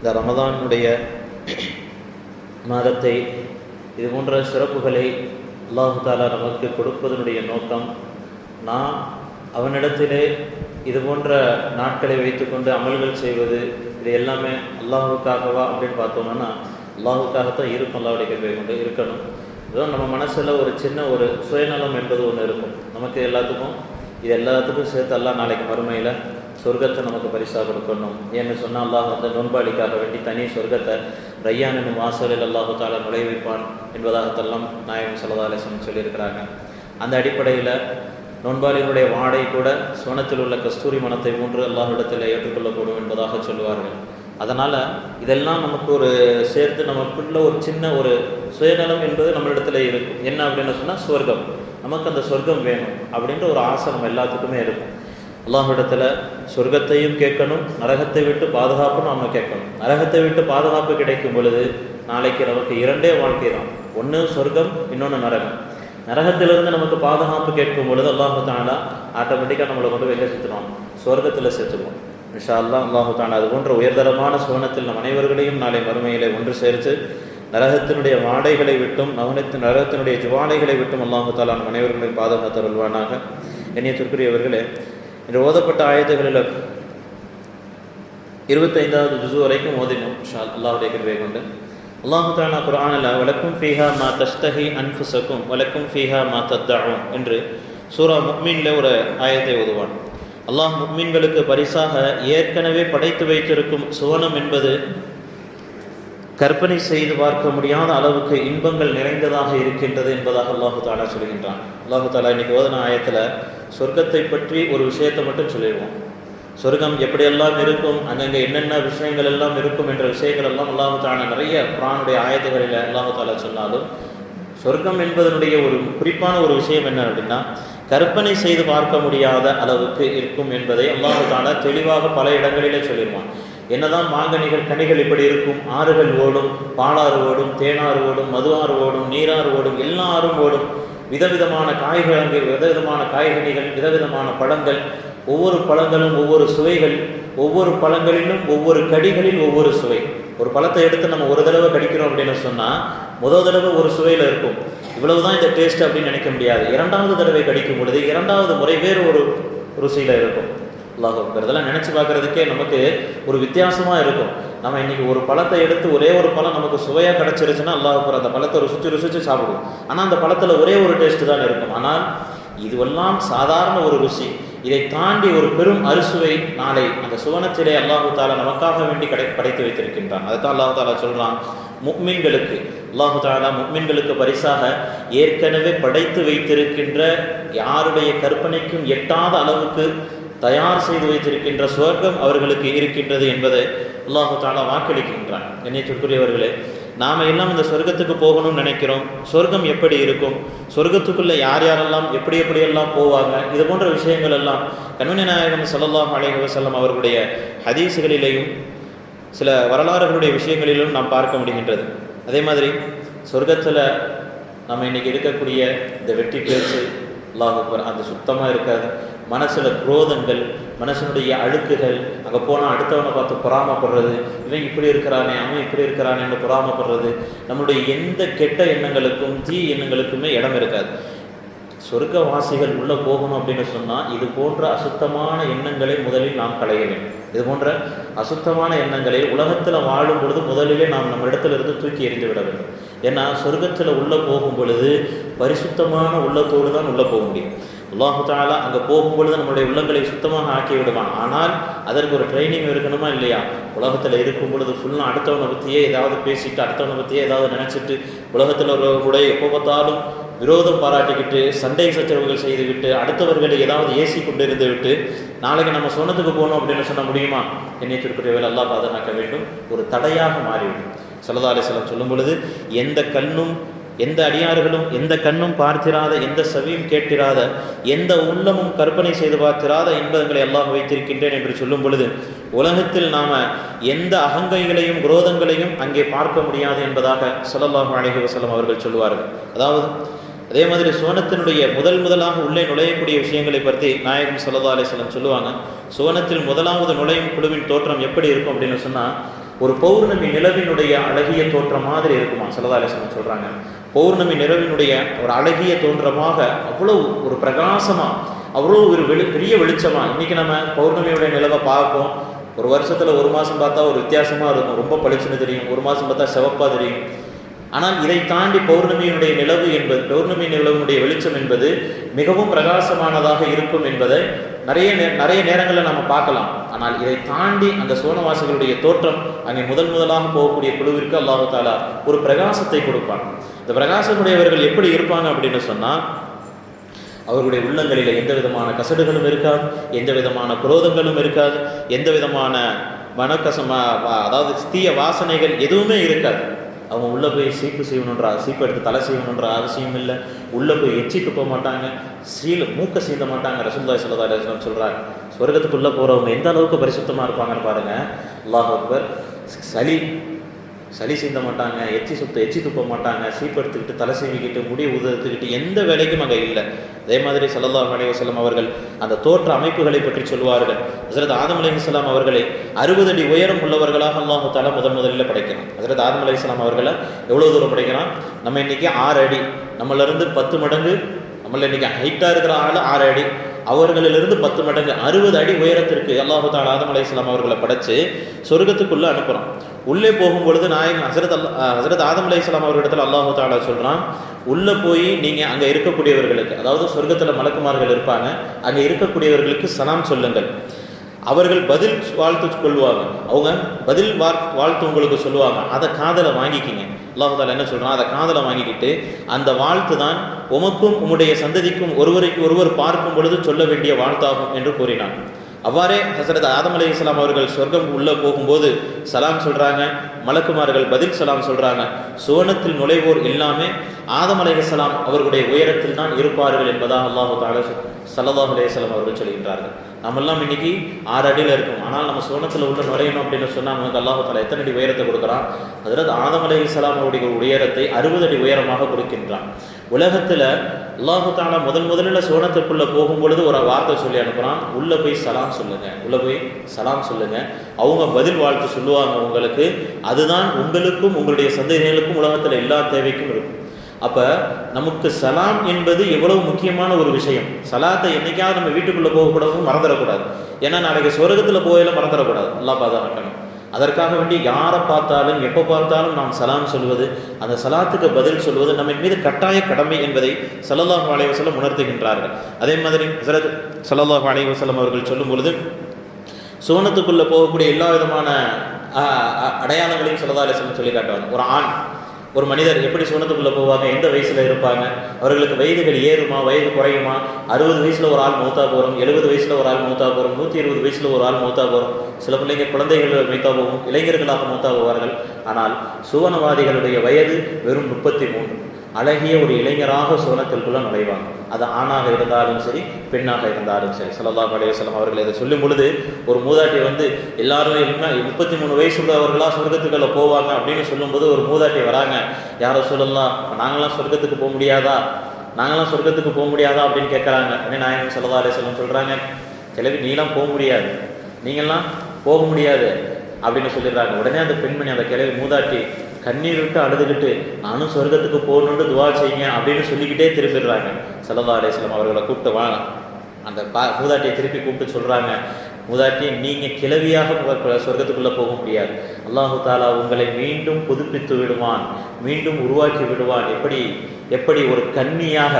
இந்த ரமதானுடைய மாதத்தை இது போன்ற சிறப்புகளை அல்லாஹு தாலா நமக்கு கொடுப்பதனுடைய நோக்கம் நாம் அவனிடத்திலே இது போன்ற நாட்களை வைத்துக்கொண்டு அமல்கள் செய்வது இது எல்லாமே அல்லாஹுக்காகவா அப்படின்னு பார்த்தோம்னா அல்லாஹுக்காகத்தான் இருக்கும் அல்லாவுடைய கல்வியை கொண்டு இருக்கணும். இதுதான் நம்ம மனசில் ஒரு சின்ன ஒரு சுயநலம் என்பது ஒன்று இருக்கும். நமக்கு எல்லாத்துக்கும் இது எல்லாத்துக்கும் சேர்த்து அல்லாஹ் நாளைக்கு மறுமையில் சொர்க்கத்தை நமக்கு பரிசாக கொடுக்கணும். ஏன்னு சொன்னால் அல்லாஹ் வந்து நோன்பாளிக்காக வேண்டி தனி சொர்க்கத்தை ரையான் என்னும் வாசலில் அல்லாஹு தாலா நுழைவிப்பான் என்பதாகத்தெல்லாம் நாயகம் சல்லா அலிஸ்லம் சொல்லியிருக்கிறாங்க. அந்த அடிப்படையில் நோன்பாளியினுடைய வாடை கூட சுவனத்தில் உள்ள கஸ்தூரி மனத்தை மூன்று அல்லாஹிடத்தில் ஏற்றுக்கொள்ளக்கூடும் என்பதாக சொல்லுவார்கள். அதனால் இதெல்லாம் நமக்கு ஒரு சேர்த்து நமக்குள்ள ஒரு சின்ன ஒரு சுயநலம் என்பது நம்மளிடத்துல இருக்கும். என்ன அப்படின்னு சொன்னால் சொர்க்கம். நமக்கு அந்த சொர்க்கம் வேணும் அப்படின்ற ஒரு ஆசை நம்ம எல்லாத்துக்குமே இருக்கும். அல்லாஹிடத்தில் சொர்க்கத்தையும் கேட்கணும் நரகத்தை விட்டு பாதுகாப்பும் நாம் கேட்கணும். நரகத்தை விட்டு பாதுகாப்பு கிடைக்கும் பொழுது நாளைக்கு நமக்கு இரண்டே வாழ்க்கை தான் ஒன்று சொர்க்கம் இன்னொன்று நரகம். நரகத்திலிருந்து நமக்கு பாதுகாப்பு கேட்கும் பொழுது அல்லாஹு தாலா ஆட்டோமேட்டிக்காக நம்மளை கொண்டு வெளியே சுற்றுவோம் சொர்க்கத்தில் சேர்த்துருவோம் இன்ஷா அல்லாஹ் அல்லாஹு தாலா அது போன்ற உயர்தரமான சுவனத்தில் நம் அனைவர்களையும் நாளை மறுமையிலே ஒன்று சேர்த்து நரகத்தினுடைய வாடைகளை விட்டும் நவனத்து நரகத்தினுடைய ஜுவாலைகளை விட்டும் அல்லாஹு தாலா நம் அனைவர்களையும் பாதுகாத்து வருவானாக எண்ணியத்திற்குரியவர்களே இன்று ஓதப்பட்ட ஆயத்துகளில் இருபத்தைந்தாவது ஜுசு வரைக்கும் ஓதினோம் ஷா அல்லாஹுடைய கிருவை கொண்டு. அல்லாஹு தாலா குரானில் வழக்கும் ஃபீஹா மா தஸ்தஹி அன்ஃபுசக்கும் வழக்கும் ஃபீஹா மா தத்தாவும் என்று சூரா முக்மீனில் ஒரு ஆயத்தை ஓதுவான். அல்லாஹ் முக்மீன்களுக்கு பரிசாக ஏற்கனவே படைத்து வைத்திருக்கும் சுவனம் என்பது கற்பனை செய்து பார்க்க முடியாத அளவுக்கு இன்பங்கள் நிறைந்ததாக இருக்கின்றது என்பதாக அல்லாஹு தாலா சொல்கின்றான். அல்லாஹு தாலா இன்னைக்கு ஓதன ஆயத்தில் சொர்க்கத்தை பற்றி ஒரு விஷயத்தை மட்டும் சொல்லிடுவோம். சொர்க்கம் எப்படியெல்லாம் இருக்கும் அங்கங்கே என்னென்ன விஷயங்கள் எல்லாம் இருக்கும் என்ற விஷயங்கள் எல்லாம் அல்லாஹு தாலா நிறைய குரானுடைய ஆயத்துகளில் அல்லாஹு தாலா சொன்னாலும் சொர்க்கம் என்பதனுடைய ஒரு குறிப்பான ஒரு விஷயம் என்ன அப்படின்னா கற்பனை செய்து பார்க்க முடியாத அளவுக்கு இருக்கும் என்பதை அல்லாஹு தாலா தெளிவாக பல இடங்களிலே சொல்லிடுவான். என்னதான் மாங்கனிகள் கனிகள் இப்படி இருக்கும் ஆறுகள் ஓடும் பாலாறு ஓடும் தேனாறு ஓடும் மது ஆறு ஓடும் நீராறு ஓடும் எல்லா ஆறும் ஓடும். விதவிதமான காய்கறிகள் விதவிதமான காய்கனிகள் விதவிதமான பழங்கள். ஒவ்வொரு பழங்களும் ஒவ்வொரு சுவைகள் ஒவ்வொரு பழங்களிலும் ஒவ்வொரு கடிகளில் ஒவ்வொரு சுவை. ஒரு பழத்தை எடுத்து நம்ம ஒரு தடவை கடிக்கிறோம் அப்படின்னு சொன்னால் முதல் தடவை ஒரு சுவையில் இருக்கும். இவ்வளவுதான் இந்த டேஸ்ட் அப்படின்னு நினைக்க முடியாது. இரண்டாவது தடவை கடிக்கும் பொழுது இரண்டாவது முறை வேறு ஒரு ருசியில் இருக்கும். அல்லாஹ் இதெல்லாம் நினச்சி பார்க்குறதுக்கே நமக்கு ஒரு வித்தியாசமாக இருக்கும். நம்ம இன்றைக்கி ஒரு பழத்தை எடுத்து ஒரே ஒரு பழம் நமக்கு சுவையாக கிடச்சிருச்சுன்னா அல்லாஹ் அந்த பழத்தை ருசிச்சு ருசிச்சு சாப்பிடுவோம். ஆனால் அந்த பழத்தில் ஒரே ஒரு டேஸ்ட்டு தான் இருக்கும். ஆனால் இதுவெல்லாம் சாதாரண ஒரு ருசி. இதை தாண்டி ஒரு பெரும் அறுசுவை நாளை அந்த சுவனத்திலே அல்லாஹு தாலா நமக்காக வேண்டி கடை படைத்து வைத்திருக்கின்றான். அதுதான் அல்லாஹு தாலா சொல்கிறான் முக்மின்களுக்கு அல்லாஹு தாலா முக்மின்களுக்கு பரிசாக ஏற்கனவே படைத்து வைத்திருக்கின்ற யாருடைய கற்பனைக்கும் எட்டாத அளவுக்கு தயார் செய்து வைத்திருக்கின்ற சுவர்க்கம் அவர்களுக்கு இருக்கின்றது என்பதை அல்லாஹு தாலா வாக்களிக்கின்றான். என்னைக்குரியவர்களே நாம் எல்லாம் இந்த சொர்க்கத்துக்கு போகணும்னு நினைக்கிறோம். சொர்க்கம் எப்படி இருக்கும்? சொர்க்கத்துக்குள்ளே யார் யாரெல்லாம் எப்படி எப்படியெல்லாம் போவாங்க? இது போன்ற விஷயங்கள் எல்லாம் கண்மணி நாயகம் சல்லாஹ் அலேஹி வசல்லம் அவர்களுடைய ஹதீசுகளிலேயும் சில வரலாறுகளுடைய விஷயங்களிலும் நாம் பார்க்க முடிகின்றது. அதே மாதிரி சொர்க்கத்தில் நம்ம இன்றைக்கி இருக்கக்கூடிய இந்த வெற்றி பேச்சு அல்லாஹுக்கு அந்த சுத்தமாக இருக்காது. மனசில் குரோதங்கள் மனசனுடைய அழுக்குகள் அங்கே போனால் அடுத்தவனை பார்த்து பொறாமப்படுறது இவன் இப்படி இருக்கிறானே அவன் இப்படி இருக்கிறானேன்னு பொறாமப்படுறது. நம்மளுடைய எந்த கெட்ட எண்ணங்களுக்கும் தீ எண்ணங்களுக்குமே இடம் இருக்காது. சொர்க்கவாசிகள் உள்ளே போகணும் அப்படின்னு சொன்னால் இது போன்ற அசுத்தமான எண்ணங்களை முதலில் நாம் களைய வேண்டும். இது போன்ற அசுத்தமான எண்ணங்களை உலகத்தில் வாழும் பொழுது முதலிலே நாம் நம்ம இடத்துல இருந்து தூக்கி எறிந்து விட வேண்டும். ஏன்னா சொர்க்கத்தில் உள்ளே போகும் பொழுது பரிசுத்தமான உள்ளத்தோடு தான் உள்ளே போக முடியும். அல்லாஹு தாலா அங்கே போகும் பொழுது நம்மளுடைய உள்ளங்களை சுத்தமாக ஆக்கி விடுவான். ஆனால் அதற்கு ஒரு ட்ரைனிங் இருக்கணுமா இல்லையா? உலகத்தில் இருக்கும் பொழுது ஃபுல்லாக அடுத்தவனை பற்றியே ஏதாவது பேசிட்டு அடுத்தவனை பற்றியே ஏதாவது நினச்சிட்டு உலகத்தில் ஒரு கூட எப்போ பார்த்தாலும் விரோதம் பாராட்டிக்கிட்டு சண்டை சச்சரவுகள் செய்துவிட்டு அடுத்தவர்களை ஏதாவது ஏசி கொண்டு இருந்து விட்டு நாளைக்கு நம்ம சொன்னதுக்கு போகணும் அப்படின்னு சொன்ன முடியுமா? என்னை திருக்குறவில் எல்லாம் பாதுகாக்க வேண்டும். ஒரு தடையாக மாறிவிடும். சல்லா அலிஸ்லாம் சொல்லும் பொழுது எந்த கண்ணும் எந்த அடியார்களும் எந்த கண்ணும் பார்த்திராத எந்த செவியும் கேட்டிராத எந்த உள்ளமும் கற்பனை செய்து பார்த்திராத இன்பங்களை எல்லாம் வைத்திருக்கின்றேன் என்று சொல்லும் பொழுது உலகத்தில் நாம் எந்த அகங்கைகளையும் குரோதங்களையும் அங்கே பார்க்க முடியாது என்பதாக சொல்லல்லாஹு அலைஹி வசலம் அவர்கள் சொல்லுவார்கள். அதாவது அதே மாதிரி சுவனத்தினுடைய முதல் முதலாக உள்ளே நுழையக்கூடிய விஷயங்களை பற்றி நாயகம் சல்லா அலிஸ்லம் சொல்லுவாங்க. சுவனத்தில் முதலாவது நுழையும் குழுவின் தோற்றம் எப்படி இருக்கும் அப்படின்னு சொன்னால் ஒரு பௌர்ணமி நிலவினுடைய அழகிய தோற்றம் மாதிரி இருக்குமா? சலதாலேசன் சொல்கிறாங்க பௌர்ணமி நிலவினுடைய ஒரு அழகிய தோன்றமாக அவ்வளவு ஒரு பிரகாசமாக அவ்வளோ ஒரு வெளி பெரிய வெளிச்சமாக இன்னைக்கு நம்ம பௌர்ணமியுடைய நிலவை பார்ப்போம். ஒரு வருஷத்தில் ஒரு மாதம் பார்த்தா ஒரு வித்தியாசமாக இருக்கும். ரொம்ப பளிச்சுன்னு தெரியும். ஒரு மாதம் பார்த்தா சிவப்பாக தெரியும். ஆனால் இதை தாண்டி பௌர்ணமியினுடைய நிலவு என்பது பௌர்ணமி நிலவினுடைய வெளிச்சம் என்பது மிகவும் பிரகாசமானதாக இருக்கும் என்பதை நிறைய நிறைய நேரங்களில் நம்ம பார்க்கலாம். ஆனால் இதை தாண்டி அந்த சோனவாசிகளுடைய தோற்றம் அங்கே முதல் முதலாக போகக்கூடிய குழுவிற்கு அல்லாஹு தாலா ஒரு பிரகாசத்தை கொடுப்பான். இந்த பிரகாசமுடையவர்கள் எப்படி இருப்பாங்க அப்படின்னு சொன்னால் அவர்களுடைய உள்ளங்களில் எந்த விதமான கசடுகளும் இருக்காது எந்த விதமான குரோதங்களும் இருக்காது எந்த விதமான மனக்கசமா வா- அதாவது தீய வாசனைகள் எதுவுமே இருக்காது. அவங்க உள்ளே போய் சீப்பு செய்யணுன்ற சீப்பு எடுத்து தலை செய்யணுன்ற அவசியம் இல்லை. உள்ளே போய் எச்சி துப்ப மாட்டாங்க. சீல மூக்க சீந்த மாட்டாங்க. ரசூல்லாய் சல்லா அலுவலம் சொல்கிறாங்க சொர்க்கத்துக்குள்ளே போகிறவங்க எந்த அளவுக்கு பரிசுத்தமாக இருப்பாங்கன்னு பாருங்கள் அல்லாஹ் அக்பர். சளி சளி சிந்த மாட்டாங்க எச்சி சுத்த எச்சி துப்ப மாட்டாங்க சீப்படுத்துக்கிட்டு தலை சீவிக்கிட்டு முடி உதத்துக்கிட்டு எந்த வேலைக்கும் அங்கே இல்லை. அதே மாதிரி சல்லல்லா அலைஹி அவர்கள் அந்த தோற்ற அமைப்புகளை பற்றி சொல்வார்கள் ஹசரத் ஆதம் அலைஹிஸ்ஸலாம் அவர்களை அறுபது அடி உயரம் உள்ளவர்களாக அல்லாஹு தாலா முதன் முதலில் படைக்கிறான். ஹசரத் ஆதம் அலைஹிஸ்ஸலாம் அவர்களை எவ்வளோ தூரம் படைக்கிறான்? நம்ம இன்னைக்கு ஆறு அடி. நம்மளிருந்து பத்து மடங்கு நம்மள இன்னைக்கு ஹைட்டாக இருக்கிற ஆள் ஆறு அடி. அவர்களிலிருந்து பத்து மடங்கு அறுபது அடி உயரத்திற்கு அல்லாஹு தாலா ஆதம் அலைஹிஸ்ஸலாம் அவர்களை படைச்சு சொர்க்கத்துக்குள்ளே அனுப்புகிறோம் உள்ளே போகும் பொழுது நாயகன் ஹசரத் அல்லா ஹசரத் ஆதம் அலைஹிஸ்ஸலாம் அவர்களிடத்தில் அல்லாஹு தாலா சொல்கிறான் உள்ளே போய் நீங்கள் அங்கே இருக்கக்கூடியவர்களுக்கு அதாவது சொர்க்கத்தில் மலக்குமார்கள் இருப்பாங்க அங்கே இருக்கக்கூடியவர்களுக்கு சலாம் சொல்லுங்கள். அவர்கள் பதில் வாழ்த்து கொள்வாங்க. அவங்க பதில் வார் வாழ்த்து உங்களுக்கு சொல்லுவாங்க. அதை காதலை வாங்கிக்கிங்க. அல்லாஹு தாலா என்ன சொல்கிறான் அதை காதலை வாங்கிக்கிட்டு அந்த வாழ்த்து தான் உமக்கும் உம்முடைய சந்ததிக்கும் ஒருவருக்கு ஒருவர் பார்க்கும் பொழுது சொல்ல வேண்டிய வாழ்த்தாகும் என்று கூறினான். அவ்வாறே ஹசரத் ஆதம் அலி இஸ்லாம் அவர்கள் சொர்க்கம் உள்ளே போகும்போது சலாம் சொல்கிறாங்க மலக்குமார்கள் பதில் சலாம் சொல்கிறாங்க சுவனத்தில் நுழைவோர் எல்லாமே ஆதம் அலி இஸ்லாம் அவர்களுடைய உயரத்தில் தான் இருப்பார்கள் என்பதாக அல்லாஹு தாலா சல்லல்லாஹு அலையம் அவர்கள் சொல்கின்றார்கள். நம்மெல்லாம் இன்னைக்கு ஆறு அடியில் இருக்கும். ஆனால் நம்ம சோனத்தில் உள்ள நுழையணும் அப்படின்னு சொன்னால் நமக்கு அல்லாஹத்தில் எத்தனை அடி உயரத்தை கொடுக்குறான்? அதில் ஆதம் அலை அவருடைய உயரத்தை அறுபது அடி உயரமாக கொடுக்கின்றான். உலகத்தில் அல்லாஹு முதல் முதலில் சோனத்துக்குள்ளே போகும் பொழுது ஒரு வார்த்தை சொல்லி அனுப்புகிறான் உள்ளே போய் சலாம் சொல்லுங்கள் உள்ளே போய் சலாம் சொல்லுங்கள் அவங்க பதில் வாழ்த்து சொல்லுவாங்க உங்களுக்கு. அதுதான் உங்களுக்கும் உங்களுடைய சந்ததிகளுக்கும் உலகத்தில் எல்லா தேவைக்கும் இருக்கும். அப்போ நமக்கு சலாம் என்பது எவ்வளவு முக்கியமான ஒரு விஷயம். சலாத்தை என்னைக்காவது நம்ம வீட்டுக்குள்ளே போகக்கூடாதும் மறந்துடக்கூடாது. ஏன்னா நாளைக்கு சொர்க்கத்தில் போயில மறந்துடக்கூடாது. நல்லா பாதுகாக்கணும் அதற்காக வேண்டி யாரை பார்த்தாலும் எப்போ பார்த்தாலும் நாம் சலாம் சொல்வது அந்த சலாத்துக்கு பதில் சொல்வது நம்ம மீது கட்டாய கடமை என்பதை சல்லல்லாஹு அலைஹி உணர்த்துகின்றார்கள். அதே மாதிரி ஹசரத் ஸல்லல்லாஹு அலைஹி அவர்கள் சொல்லும் பொழுது சுவனத்துக்குள்ளே போகக்கூடிய எல்லா விதமான அடையாளங்களையும் சல்லதா அலிஸ்லம் சொல்லி காட்டுவாங்க. ஒரு ஆண் ஒரு மனிதர் எப்படி சுவனத்துக்குள்ளே போவாங்க எந்த வயசில் இருப்பாங்க அவர்களுக்கு வயதுகள் ஏறுமா வயது குறையுமா? அறுபது வயசில் ஒரு ஆள் மூத்தா போகிறோம் எழுபது வயசில் ஒரு ஆள் மூத்தா போகிறோம் நூற்றி இருபது வயசில் ஒரு ஆள் மூத்தா போகிறோம் சில பிள்ளைங்க குழந்தைகள் மூத்தா போகும் இளைஞர்களாக மூத்தா போவார்கள். ஆனால் சுவனவாதிகளுடைய வயது வெறும் முப்பத்தி மூணு அழகிய ஒரு இளைஞராக சுவனத்திற்குள்ள நுழைவாங்க. அது ஆணாக இருந்தாலும் சரி பெண்ணாக இருந்தாலும் சரி. ஸல்லல்லாஹு அலைஹி அவர்கள் இதை சொல்லும் பொழுது ஒரு மூதாட்டி வந்து எல்லாரும் என்ன முப்பத்தி மூணு வயசுள்ளவர்களாக சொர்க்கத்துக்குள்ள போவாங்க? அப்படின்னு சொல்லும்போது ஒரு மூதாட்டி வராங்க. யாரோ சொல்லலாம் நாங்களாம் சொர்க்கத்துக்கு போக முடியாதா? நாங்களாம் சொர்க்கத்துக்கு போக முடியாதா? அப்படின்னு கேட்குறாங்க. அப்படின்னு நாயகம் சல்லா அலைஹி சொல்கிறாங்க கிளவி நீலாம் போக முடியாது. நீங்கள்லாம் போக முடியாது. அப்படின்னு சொல்லிடுறாங்க. உடனே அந்த பெண்மணி அந்த கிளவி மூதாட்டி கண்ணீர் விட்டு அழுதுகிட்டு நானும் சொர்க்கத்துக்கு போகணுன்னு துவா செய்யுங்க அப்படின்னு சொல்லிக்கிட்டே திரும்பிடுறாங்க. சல்லல்லா அலிஸ்லாம் அவர்களை கூப்பிட்டு வாங்க அந்த பா மூதாட்டியை திருப்பி கூப்பிட்டு சொல்கிறாங்க மூதாட்டி நீங்கள் கிளவியாக சொர்க்கத்துக்குள்ளே போக முடியாது. அல்லாஹு தாலா உங்களை மீண்டும் புதுப்பித்து விடுவான். மீண்டும் உருவாக்கி விடுவான். எப்படி எப்படி ஒரு கன்னியாக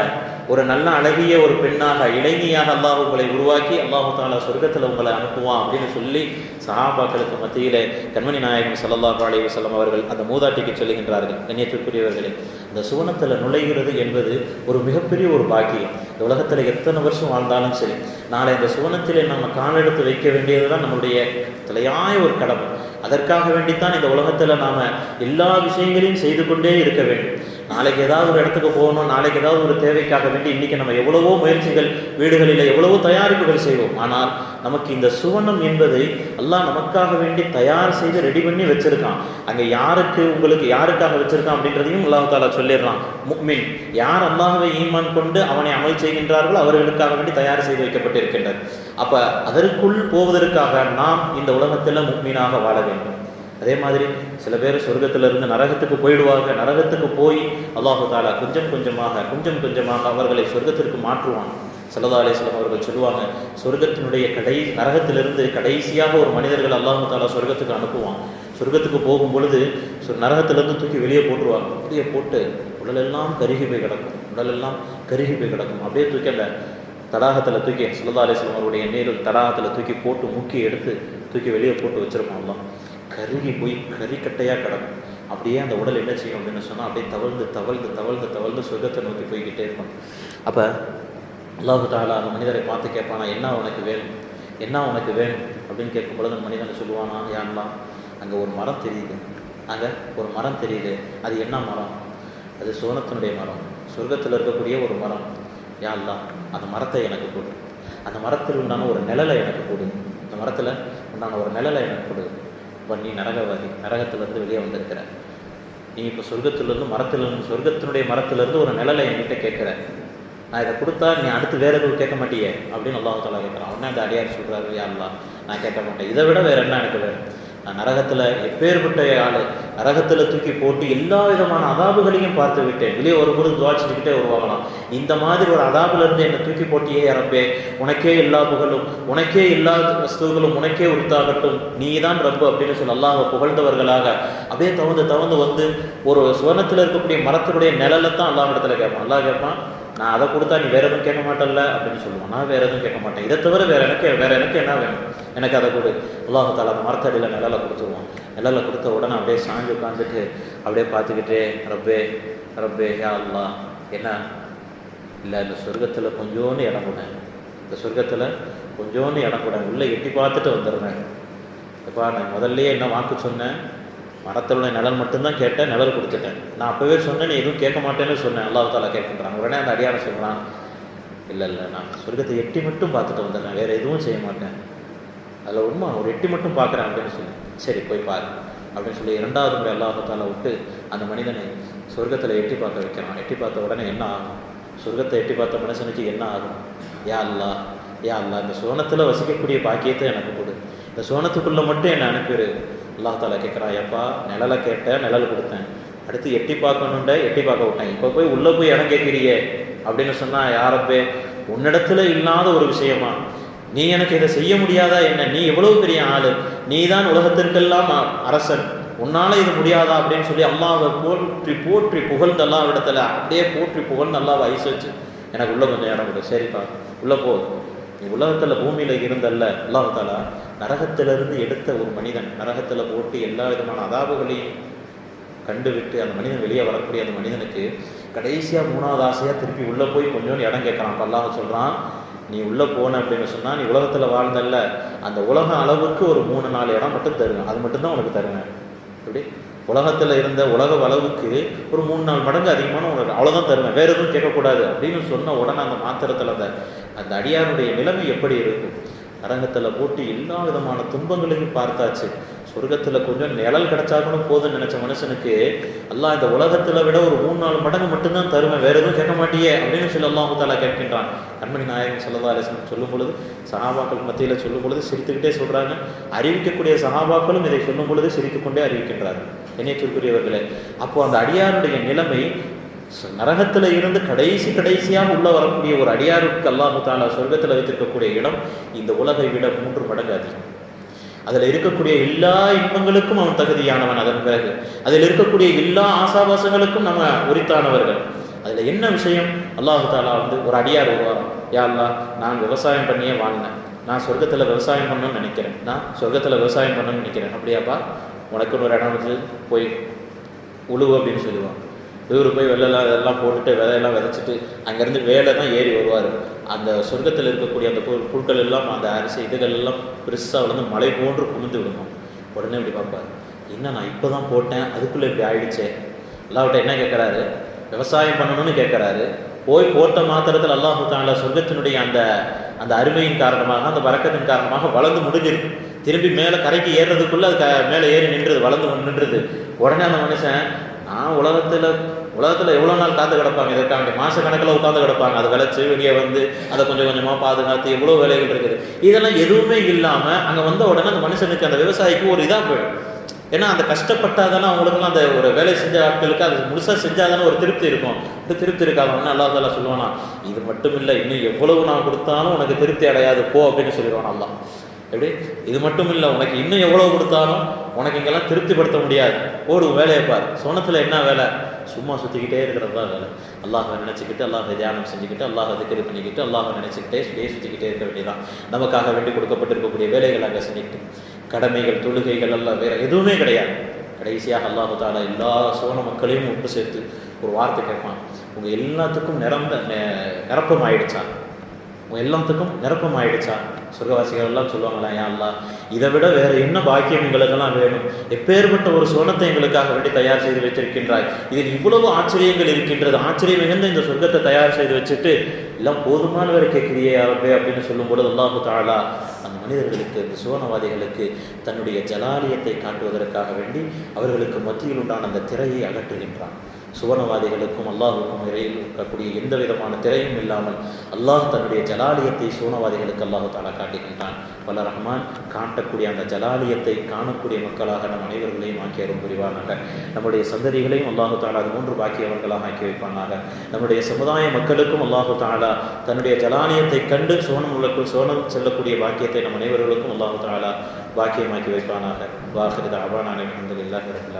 ஒரு நல்ல அழகிய ஒரு பெண்ணாக இளைஞியாக அல்லாஹ் உங்களை உருவாக்கி அல்லாஹு தாலா சொர்க்கத்தில் உங்களை அனுப்புவான் அப்படின்னு சொல்லி சஹாபாக்களுக்கு மத்தியில் கண்மணி நாயகம் சல்லாஹு அலி வசலம் அவர்கள் அந்த மூதாட்டிக்கு சொல்லுகின்றார்கள். கண்ணியத்திற்குரியவர்களே இந்த சுவனத்தில் நுழைகிறது என்பது ஒரு மிகப்பெரிய ஒரு பாக்கியம். இந்த உலகத்தில் எத்தனை வருஷம் வாழ்ந்தாலும் சரி நாளை இந்த சுவனத்திலே நம்ம காலெடுத்து வைக்க வேண்டியது தான் நம்மளுடைய தலையாய ஒரு கடமை. அதற்காக வேண்டித்தான் இந்த உலகத்தில் நாம் எல்லா விஷயங்களையும் செய்து கொண்டே இருக்க வேண்டும். நாளைக்கு ஏதாவது ஒரு இடத்துக்கு போகணும் நாளைக்கு ஏதாவது ஒரு தேவைக்காக வேண்டி இன்றைக்கி நம்ம எவ்வளவோ முயற்சிகள் வீடுகளில் எவ்வளவோ தயாரிப்புகள் செய்வோம். ஆனால் நமக்கு இந்த சுவனம் என்பது எல்லாம் நமக்காக வேண்டி தயார் செய்து ரெடி பண்ணி வச்சுருக்கான். அங்கே யாருக்கு உங்களுக்கு யாருக்காக வச்சுருக்கான் அப்படின்றதையும் அல்லாஹாலா சொல்லிடுறான். முக்மின். யார் அல்லாஹ்வை ஈமான் கொண்டு அவனை அமல் செய்கின்றார்களோ அவர்களுக்காக வேண்டி தயார் செய்து வைக்கப்பட்டிருக்கின்றது. அப்போ அதற்குள் போவதற்காக நாம் இந்த உலகத்தில் முக்மீனாக வாழ வேண்டும். அதே மாதிரி சில பேர் சொர்க்கத்திலிருந்து நரகத்துக்கு போயிடுவாங்க. நரகத்துக்கு போய் அல்லாஹு தாலா கொஞ்சம் கொஞ்சமாக கொஞ்சம் கொஞ்சமாக அவர்களை சொர்க்கத்திற்கு மாற்றுவான். சல்லா அலிஸ்லாம் அவர்கள் சொல்லுவாங்க சொர்க்கத்தினுடைய கடை நரகத்திலிருந்து கடைசியாக ஒரு மனிதர்கள் அல்லாஹு தாலா சொர்க்கத்துக்கு அனுப்புவான். சொர்க்கத்துக்கு போகும் பொழுது சொ- நரகத்திலிருந்து தூக்கி வெளியே போட்டுருவாங்க. வெளியே போட்டு உடலெல்லாம் கருகி போய் கிடக்கும். உடலெல்லாம் கருகி போய் கிடக்கும். அப்படியே தூக்கி அந்த தடாகத்தில் தூக்கி சல்லா அலிஸ்லாம் அவருடைய நீரில் தடாகத்தில் தூக்கி போட்டு முக்கி எடுத்து தூக்கி வெளியே போட்டு வச்சுருப்பான் அல்லாஹ். கருகி போய் கறிக்கட்டையாக கிடக்கும். அப்படியே அந்த உடல் என்ன செய்யும் அப்படின்னு சொன்னால் அப்படியே தவழ்ந்து தவழ்ந்து தவழ்ந்து தவழ்ந்து சொர்க்கத்தை நோக்கி போய்கிட்டே இருக்கும். அப்போ அல்லாஹு தாலா அந்த மனிதரை பார்த்து கேட்பானா என்ன உனக்கு வேணும் என்ன உனக்கு வேணும் அப்படின்னு கேட்கும் பொழுது அந்த மனிதன் சொல்லுவானா யான்லாம் அங்கே ஒரு மரம் தெரியுது. அங்கே ஒரு மரம் தெரியுது. அது என்ன மரம்? அது சோனத்தினுடைய மரம். சொர்க்கத்தில் இருக்கக்கூடிய ஒரு மரம். யாழ்லாம் அந்த மரத்தை எனக்கு கொடு. அந்த மரத்தில் உண்டான ஒரு நிழலை எனக்கு கொடு. அந்த மரத்தில் உண்டான ஒரு நிழலை எனக்கு கொடு. இப்போ நீ நரகவாதி நரகத்திலேருந்து வெளியே வந்திருக்கிற நீ இப்போ சொர்க்கத்திலேருந்து மரத்திலிருந்து சொர்க்கத்தினுடைய மரத்திலேருந்து ஒரு நிழலை என்கிட்ட கேட்குற. நான் இதை கொடுத்தா நீ அடுத்து வேறு எதுவும் கேட்க மாட்டியே அப்படின்னு அல்லாஹத்தாலா கேட்குறான். உடனே அந்த அடியார் சொல்கிறாரு யாருலாம் நான் கேட்க மாட்டேன். இதை விட வேறு என்ன எனக்கு வேணும்? நான் நரகத்தில் எப்பேற்பட்ட ஆள் நரகத்தில் தூக்கி போட்டு எல்லா விதமான அதாபுகளையும் பார்த்து விட்டேன். வெளியே ஒரு பொழுது துவாச்சிக்கிட்டே வருவாங்களாம். இந்த மாதிரி ஒரு அதாபுல இருந்து என்னை தூக்கி போட்டியே இறப்பே உனக்கே எல்லா புகழும் உனக்கே எல்லா வஸ்துகளும் உனக்கே உரித்தாகட்டும் நீ தான் ரப்பு அப்படின்னு சொல்லி அல்லாஹ் புகழ்ந்தவர்களாக. அப்படியே தவந்து தவந்து வந்து ஒரு சுவனத்தில் இருக்கக்கூடிய மரத்தினுடைய நிழலை தான் அல்லாஹ் இடத்துல கேட்பான். அல்லாஹ் கேட்பான் நான் அதை கொடுத்தா நீ வேற எதுவும் கேட்க மாட்டேன்ல அப்படின்னு சொல்லுவான். நான் வேற எதுவும் கேட்க மாட்டேன். இதை தவிர வேற எனக்கு வேற எனக்கு என்ன வேணும்? எனக்கு அதை கொடு. அல்லாஹு தாலா அந்த மரத்தடியில் நிழலை கொடுத்துருவோம் நிழலை கொடுத்த உடனே அப்படியே சாஞ்சு உட்காந்துட்டு அப்படியே பார்த்துக்கிட்டே ரப்பே ரப்பே யா அல்லா என்ன? இல்லை இந்த சொர்க்கத்தில் கொஞ்சோண்டு இடம் கூட. இந்த சொர்க்கத்தில் கொஞ்சோண்டு இடம் கூட. உள்ளே எட்டி பார்த்துட்டு வந்துடுறேன் எப்பா நான் முதல்லையே என்ன வாக்கு சொன்னேன்? மரத்தோட நிழல் மட்டும்தான் கேட்டேன் நிழல் கொடுத்துட்டேன். நான் அப்போவே சொன்னேன் நீ எதுவும் கேட்க மாட்டேன்னு சொன்னேன். அல்லாஹ் தாலா கேட்குறான் உடனே அந்த அடியாரம் சொல்கிறான் இல்லை இல்லை நான் சொர்க்கத்தை எட்டி மட்டும் பார்த்துட்டு வந்துடுறேன் வேறு எதுவும் செய்ய மாட்டேன். அதில் உண்மை ஒரு எட்டி மட்டும் பார்க்குறேன் அப்படின்னு சொல்லி. சரி போய் பாரு. அப்படின்னு சொல்லி இரண்டாவது முறை அல்லாஹத்தால் விட்டு அந்த மனிதனை சொர்க்கத்தில் எட்டி பார்க்க வைக்கிறான். எட்டி பார்த்த உடனே என்ன ஆகும்? சொர்க்கத்தை எட்டி பார்த்த மனுஷனுக்கு என்ன ஆகும்? யா அல்லா யா அல்லா இந்த சோனத்தில் வசிக்கக்கூடிய பாக்கியத்தை எனக்கு கொடு. இந்த சோனத்துக்குள்ளே மட்டும் என்னை அனுப்பிடு அல்லாஹால கேட்குறான் எப்பா நிழலை கேட்டேன் நிழல் கொடுத்தேன். அடுத்து எட்டி பார்க்கணுண்ட எட்டி பார்க்க விட்டேன். இப்போ போய் உள்ளே போய் இடம் கேட்குறியே. அப்படின்னு சொன்னால் யாரப்பே உன்னிடத்துல இல்லாத ஒரு விஷயமா? நீ எனக்கு இதை செய்ய முடியாதா என்ன? நீ எவ்வளவு பெரிய ஆளு? நீ தான் உலகத்திற்கெல்லாம் அரசன். உன்னால இது முடியாதா அப்படின்னு சொல்லி அல்லாவை போற்றி போற்றி புகழ்ந்து அல்லா இடத்துல அப்படியே போற்றி புகழ்ந்து அல்லாவை ஐஸ் வச்சு எனக்கு உள்ள கொஞ்சம் இடம் கொடு. சரிப்பா உள்ள போ. நீ உலகத்துல பூமியில இருந்தல்ல அல்லாஹாலா நரகத்திலிருந்து எடுத்த ஒரு மனிதன் நரகத்துல போட்டு எல்லா விதமான அதாபுகளையும் கண்டுவிட்டு அந்த மனிதன் வெளியே வரக்கூடிய அந்த மனிதனுக்கு கடைசியாக மூணாவது ஆசையாக திருப்பி உள்ளே போய் கொஞ்சோண்டு இடம் கேட்குறான். அப்ப அல்லாஹ் நீ உள்ளே போன அப்படின்னு சொன்னால் நீ உலகத்தில் வாழ்ந்தல்ல. அந்த உலகம் அளவுக்கு ஒரு மூணு நாலு இடம் மட்டும் தருவேன் அது மட்டும்தான் உனக்கு தருவேன் எப்படி? உலகத்தில் இருந்த உலக அளவுக்கு ஒரு மூணு நாலு மடங்கு அதிகமான உனக்கு அவ்வளோதான் தருவேன். வேறு எதுவும் கேட்கக்கூடாது அப்படின்னு சொன்ன உடனே அந்த மாத்திரத்தில் அந்த அந்த அடியாருடைய நிலைமை எப்படி இருக்கும்? நரகத்தில் போட்டு எல்லா விதமான துன்பங்களையும் பார்த்தாச்சு. சொர்க்கத்தில் கொஞ்சம் நிழல் கிடைச்சா கூட போதும்னு நினச்ச மனுஷனுக்கு எல்லாம் இந்த உலகத்தில் விட ஒரு மூணு நாலு மடங்கு மட்டும்தான் தருவேன் வேறு எதுவும் கேட்க மாட்டியே அப்படின்னு சொல்லி அல்லாஹு தாலா கேட்கின்றான். கண்மணி நாயகம் சல்லா அலிஸ்லம் சொல்லும் பொழுது சகாபாக்கள் மத்தியில் சொல்லும் பொழுது சிரித்துக்கிட்டே சொல்கிறாங்க அறிவிக்கக்கூடிய சகாபாக்களும் இதை சொல்லும் பொழுது சிரித்துக்கொண்டே அறிவிக்கின்றார்கள். இணையத்திற்குரியவர்களே அப்போ அந்த அடியாருடைய நிலைமை நரகத்தில் இருந்து கடைசி கடைசியாக உள்ளே வரக்கூடிய ஒரு அடியாருக்கு அல்லாஹு தாலா வைத்திருக்கக்கூடிய இடம் இந்த உலகை விட மூன்று மடங்கு அதிகம். அதில் இருக்கக்கூடிய எல்லா இன்பங்களுக்கும் அவன் தகுதியானவன். அதன் பிறகு அதில் இருக்கக்கூடிய எல்லா ஆசாபாசங்களுக்கும் நம்ம உரித்தானவர்கள். அதில் என்ன விஷயம்? அல்லாஹு தாலா வந்து ஒரு அடியார் உருவாரம் யா நான் விவசாயம் பண்ணியே வாழ்ந்தேன் நான் சொர்க்கத்தில் விவசாயம் பண்ணணும்னு நினைக்கிறேன். நான் சொர்க்கத்தில் விவசாயம் பண்ணணும்னு நினைக்கிறேன். அப்படியாப்பா? உனக்குன்னு ஒரு இடம் வந்து போய் உழுவு அப்படின்னு சொல்லுவான் இவர் போய் வெள்ளெல்லாம் இதெல்லாம் போட்டுட்டு விதையெல்லாம் விதைச்சிட்டு அங்கேருந்து வேலை தான் ஏறி வருவார். அந்த சொர்க்கத்தில் இருக்கக்கூடிய அந்த புற்கள் எல்லாம் அந்த அரிசி இதுகள் எல்லாம் பெருசாக வளர்ந்து மலை போன்று குமிந்து விடணும் உடனே இப்படி பார்ப்பார். என்ன நான் இப்போ தான் போட்டேன்? அதுக்குள்ளே இப்படி ஆயிடுச்சே? அல்லாவிட்ட என்ன கேட்குறாரு? விவசாயம் பண்ணணும்னு கேட்குறாரு. போய் போட்ட மாத்திரத்தில் அல்லாஹு தாலா சொர்க்கத்தினுடைய அந்த அந்த அருமையின் காரணமாக அந்த வரக்கத்தின் காரணமாக வளர்ந்து முடிஞ்சிருக்கு திரும்பி மேலே கரைக்கு ஏறுறதுக்குள்ளே அது க மேலே ஏறி நின்றுது வளர்ந்து நின்றுது. உடனே அந்த மனுஷன் நான் உலகத்தில் உலகத்தில் எவ்வளோ நாள் காத்து கிடப்பாங்க? இதற்காண்டி மாச கணக்கில் உட்காந்து கிடப்பாங்க. அதை விளைச்சி வெளியே வந்து அதை கொஞ்சம் கொஞ்சமாக பாதுகாத்து எவ்வளோ வேலைகள் இருக்குது? இதெல்லாம் எதுவுமே இல்லாமல் அங்கே வந்த உடனே அந்த மனுஷனுக்கு அந்த விவசாயிக்கு ஒரு இதாக போயிடும். ஏன்னா அந்த கஷ்டப்பட்டாதானே அவங்களுக்குலாம் அந்த ஒரு வேலை செஞ்ச ஆட்களுக்கு அது முழுசாக செஞ்சாதானே ஒரு திருப்தி இருக்கும். இந்த திருப்தி இருக்காது ஒன்று அல்லா தாலா சொல்லுவானா? இது மட்டும் இல்லை இன்னும் எவ்வளவு நான் கொடுத்தாலும் உனக்கு திருப்தி அடையாது. போ அப்படின்னு சொல்லிடுவான் அல்லாஹ். எப்படி? இது மட்டும் இல்லை உனக்கு இன்னும் எவ்வளோ கொடுத்தாலும் உனக்கு இங்கெல்லாம் திருப்திப்படுத்த முடியாது. ஓடு வேலையை பார். சோனத்தில் என்ன வேலை? சும்மா சுற்றிக்கிட்டே இருக்கிறது தான் வேலை. அல்லாஹை நினச்சிக்கிட்டு அல்லாஹை தியானம் செஞ்சுக்கிட்டு அல்லாஹை திக்கரி பண்ணிக்கிட்டு அல்லாஹை நினச்சிக்கிட்டே சுடைய சுற்றிக்கிட்டே இருக்க வேண்டியதான் நமக்காக வேண்டி கொடுக்கப்பட்டிருக்கக்கூடிய வேலைகள் அங்கே செஞ்சுக்கிட்டு கடமைகள் தொழுகைகள் எல்லாம் வேறு எதுவுமே கிடையாது. கடைசியாக அல்லாஹு தாலா எல்லா சோன மக்களையும் ஒன்று சேர்த்து ஒரு வார்த்தை கேட்பான். உங்கள் எல்லாத்துக்கும் நிரம்ப நெ- நிரப்பம் ஆயிடுச்சா? உங்கள் எல்லாத்துக்கும் நிரப்பம் ஆயிடுச்சா? சொர்க்கவாசிகள் எல்லாம் சொல்லுவாங்களா யா இதை விட வேறு என்ன பாக்கியம் எங்களுக்கெல்லாம் வேணும்? எப்பேற்பட்ட ஒரு சுவனத்தை எங்களுக்காக வேண்டி தயார் செய்து வச்சிருக்கின்றாய் இதில் இவ்வளவு ஆச்சரியங்கள் இருக்கின்றது. ஆச்சரியம் மிகுந்த இந்த சொர்க்கத்தை தயார் செய்து வச்சுட்டு எல்லாம் போதுமான வேறு கேட்கிறியே அரபே அப்படின்னு சொல்லும்பொழுது அல்லாஹு தாலா அந்த மனிதர்களுக்கு இந்த சுவனவாதிகளுக்கு தன்னுடைய ஜலாலியத்தை காட்டுவதற்காக வேண்டி அவர்களுக்கு மத்தியில் உண்டான அந்த திரையை அகற்றுகின்றான். சுவனவாதிகளுக்கும் அல்லாஹுக்கும் இடையில் இருக்கக்கூடிய எந்த விதமான திரையும் இல்லாமல் அல்லாஹ் தன்னுடைய ஜலாலியத்தை சுவனவாதிகளுக்கு அல்லாஹு தாலா காட்டுகின்றான் வல்ல ரஹ்மான் காட்டக்கூடிய அந்த ஜலாலியத்தை காணக்கூடிய மக்களாக நம் அனைவர்களையும் ஆக்கி அருள் புரிவானாக. நம்முடைய சந்ததிகளையும் அல்லாஹு தாலா அது மூன்று பாக்கியவர்களாக ஆக்கி வைப்பானாக. நம்முடைய சமுதாய மக்களுக்கும் அல்லாஹு தாலா தன்னுடைய ஜலாலியத்தை கண்டு சோனம் உள்ள சோனம் செல்லக்கூடிய பாக்கியத்தை நம் அனைவர்களுக்கும் அல்லாஹு தாலா பாக்கியமாக்கி வைப்பானாக. வாஹிருத அபானான அலமதுல்லாஹி ரபில்